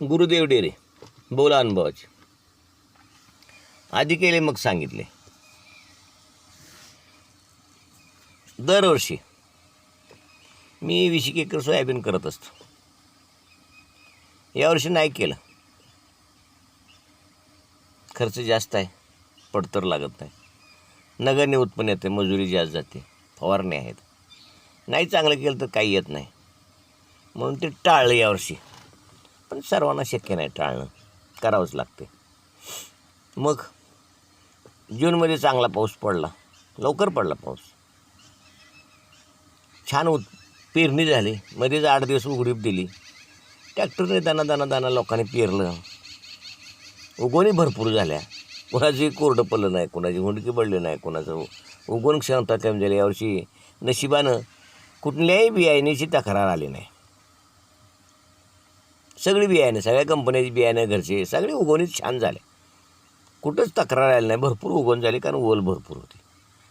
गुरुदेव डेरे बोला अनुभवाचे. आधी केले मग सांगितले. दरवर्षी मी वीस एकर सोयाबीन करत असतो. यावर्षी नाही केलं. खर्च जास्त आहे पडतर लागत नाही. नगण्य उत्पन्न येते मजुरी जास्त जाते फवारणी आहेत. नाही चांगलं केलं तर काही येत नाही. म्हणून ते टाळलं यावर्षी पण सर्वांना शक्य नाही टाळणं. करावंच लागते. मग जूनमध्ये चांगला पाऊस पडला. लवकर पडला पाऊस. छान उत पेरणी झाली. मध्येच आठ दिवस उघडीप दिली. ट्रॅक्टरने दाना दाना दाना लोकांनी पेरलं. उगवणी भरपूर झाल्या. कोणाची कोरडं पडलं नाही कोणाची हुंडकी पडली नाही कोणाचं उगवण क्षमता कमी झाली. यावर्षी नशिबानं कुठल्याही बियाण्याची तक्रार आली नाही. सगळी बियाणे सगळ्या कंपन्याची बियाणं घरचे सगळे उगवणीच छान झाले. कुठंच तक्रार आली नाही. भरपूर उगवण झाली कारण ओल भरपूर होती.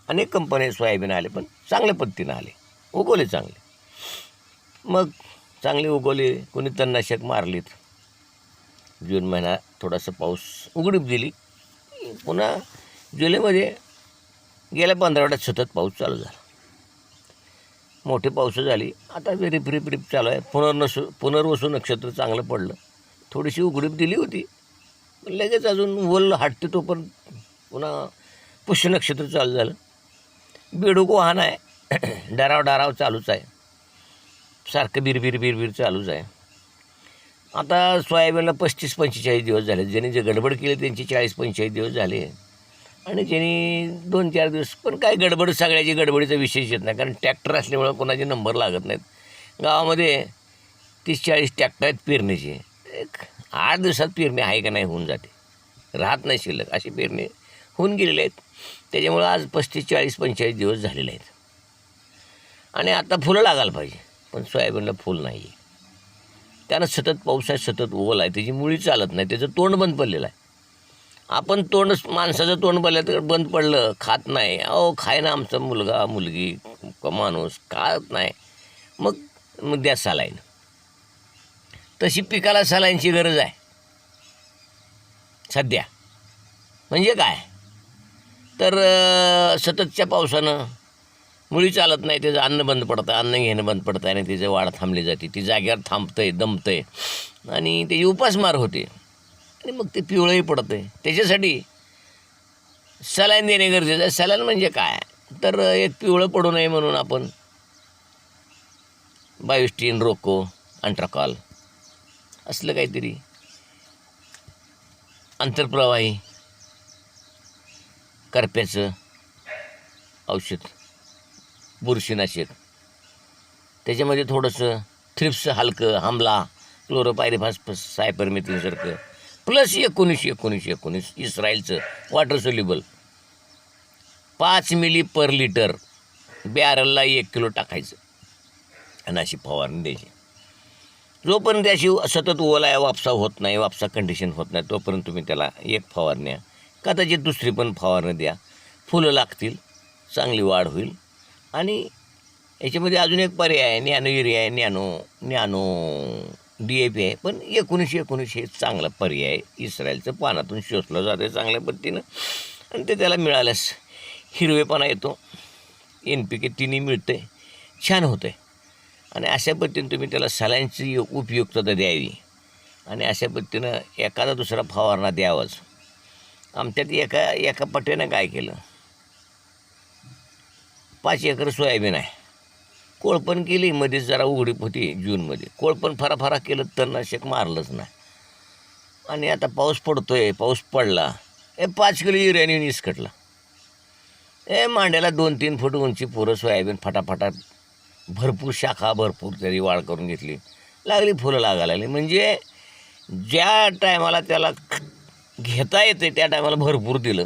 अनेक कंपन्या सोयाबीन आले पण चांगल्या पद्धतीनं आले. उगवले चांगले. मग चांगले उगवले कोणी तणनाशक मारलीत. जून महिना थोडासा पाऊस उघडीप दिली. पुन्हा जुलैमध्ये गेल्या पंधरवड्यात सतत पाऊस चालू झाला. मोठी पाऊस झाली. आता रिप रिप रिप चालू आहे. पुनर्नसू पुनर्वसू नक्षत्र चांगलं पडलं. थोडीशी उघडीप दिली होती. पण लगेच अजून वल हटते तो पण पुन्हा पुष्य नक्षत्र चालू झालं. बेडूक वाहन आहे. डराव डराव चालूच आहे. सारखं बिरबिर बिरबिर चालूच आहे. आता सोयाबीनला पस्तीस पंचेचाळीस दिवस झाले. ज्यांनी जे गडबड केली त्यांची चाळीस पंचेचाळीस दिवस झाले. आणि ज्यांनी दोन चार दिवस पण काय गडबड सगळ्याची गडबडीचा विशेष येत नाही. कारण ट्रॅक्टर असल्यामुळं कोणाचे नंबर लागत नाहीत. गावामध्ये तीस चाळीस ट्रॅक्टर आहेत पेरणीचे. एक आठ दिवसात पेरणी आहे का नाही होऊन जाते. राहत नाही शिल्लक. अशी पेरणी होऊन गेलेले आहेत. त्याच्यामुळं आज पस्तीस चाळीस पंचेचाळीस दिवस झालेले आहेत. आणि आता फुलं लागायला पाहिजे. पण सोयाबीनला फुल नाही आहे त्यानं सतत पाऊस आहे सतत ओल आहे. त्याची मुळी चालत नाही. त्याचं तोंड बंद पडलेलं आहे. आपण तोंड माणसाचं तोंड पडलं तर बंद पडलं खात नाही. अहो खाय ना आमचा मुलगा मुलगी माणूस खात नाही. मग मग द्या सलाईन. तशी पिकाला सलाईनची गरज आहे. सध्या. म्हणजे काय? तर सततच्या पावसानं मुळी चालत नाही त्याचं अन्न बंद पडतं अन्न घेणं बंद पडतं आणि त्याचं वाढ थांबली जाते. ती जाग्यावर थांबतंय दमतंय. आणि त्याची उपासमार होते. आणि मग ते पिवळंही पडतंय. त्याच्यासाठी सलाईन देणे गरजेचं आहे. सलाईन म्हणजे काय? तर एक पिवळं पडू नये म्हणून आपण बायोस्टीन रोको अंट्राकॉल असलं काहीतरी. आंतरप्रवाही करप्याचं औषध बुरशीनाशक. त्याच्यामध्ये थोडंसं थ्रिप्स हलकं हमला क्लोरोपायरिफास सायपरमेथिनसारखं प्लस एकोणीस एकोणीस एकोणीस इस्रायलचं वॉटर सोल्युबल पाच मिली पर लिटर बॅरलला एक किलो टाकायचं. आणि अशी फवारणी द्यायची. जोपर्यंत त्याशी सतत ओला वापसा होत नाही वापसा कंडिशन होत नाही तोपर्यंत तुम्ही त्याला एक फवारण्या कदाचित दुसरी पण फवारणी द्या. फुलं लागतील चांगली वाढ होईल. आणि याच्यामध्ये अजून एक पर्याय आहे नॅनो युरिया आहे nano nano D A P आहे. पण एकोणीसशे एकोणीसशे हे चांगला पर्याय आहे. इस्रायलचं पानातून शोषलं जाते चांगल्या पद्धतीनं. आणि ते त्याला मिळाल्यास हिरवेपणा येतो. एन पी के तिन्ही मिळते छान होतं आहे आणि अशा पद्धतीने तुम्ही त्याला सलाईनची उपयुक्तता द्यावी. आणि अशा पद्धतीनं एखादा दुसरा फवारणा द्यावाच. आमच्यात एका एका पट्ट्यानं काय केलं? पाच एकर सोयाबीन आहे. कोळपण केली मध्येच जरा उघडीप होती जूनमध्ये. कोळपण फराफरा केलं तणनाशक मारलंच नाही. आणि आता पाऊस पडतोय पाऊस पडला. ए पाच किलो युरियाने निसकटला ए मांड्याला दोन तीन फूट उंची पोरं सोयाबीन फटाफटात भरपूर शाखा भरपूर त्याची वाढ करून घेतली. लागली फुलं लागायला लागली. म्हणजे ज्या टायमाला त्याला घेता येते त्या टायमाला भरपूर दिलं.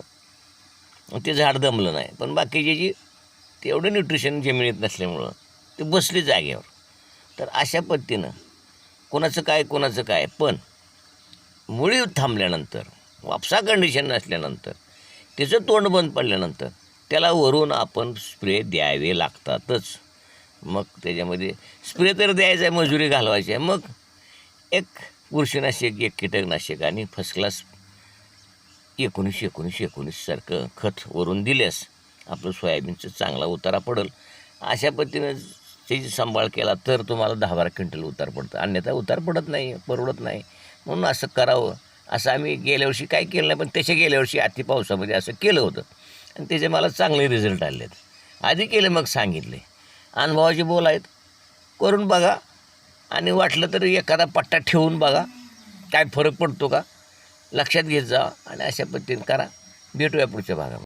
ते झाड दमलं नाही. पण बाकीचे जी तेवढं न्यूट्रिशन जमिनीत नसल्यामुळं. ते बसले जागेवर. तर अशा पद्धतीनं कोणाचं काय कोणाचं काय पण मुळी थांबल्यानंतर वापसा कंडिशन नसल्यानंतर त्याचं तोंड बंद पडल्यानंतर त्याला वरून आपण स्प्रे द्यावे लागतातच. मग त्याच्यामध्ये स्प्रे तर द्यायचा आहे मजुरी घालवायची आहे. मग एक बुरशीनाशक एक कीटकनाशक आणि फर्स्ट क्लास एकोणीसशे एकोणीसशे एकोणीससारखं खत वरून दिल्यास आपलं सोयाबीनचं चांगला उतारा पडेल. अशा पद्धतीनं त्याची सांभाळ केला तर तुम्हाला दहा बारा क्विंटल उतार पडतं. अन्यथा उतार पडत नाही परवडत नाही. म्हणून असं करावं. असं आम्ही गेल्या वर्षी काय केलं नाही पण त्याच्या गेल्या वर्षी अति पावसामध्ये असं केलं होतं. आणि त्याचे मला चांगले रिझल्ट आले आहेत. आधी केले मग सांगितले. अनुभवाचे बोल आहेत. करून बघा. आणि वाटलं तर एखादा पट्टा ठेवून बघा. काय फरक पडतो का? लक्षात घेत जा. आणि अशा पद्धतीने करा. भेटूया पुढच्या भागामध्ये.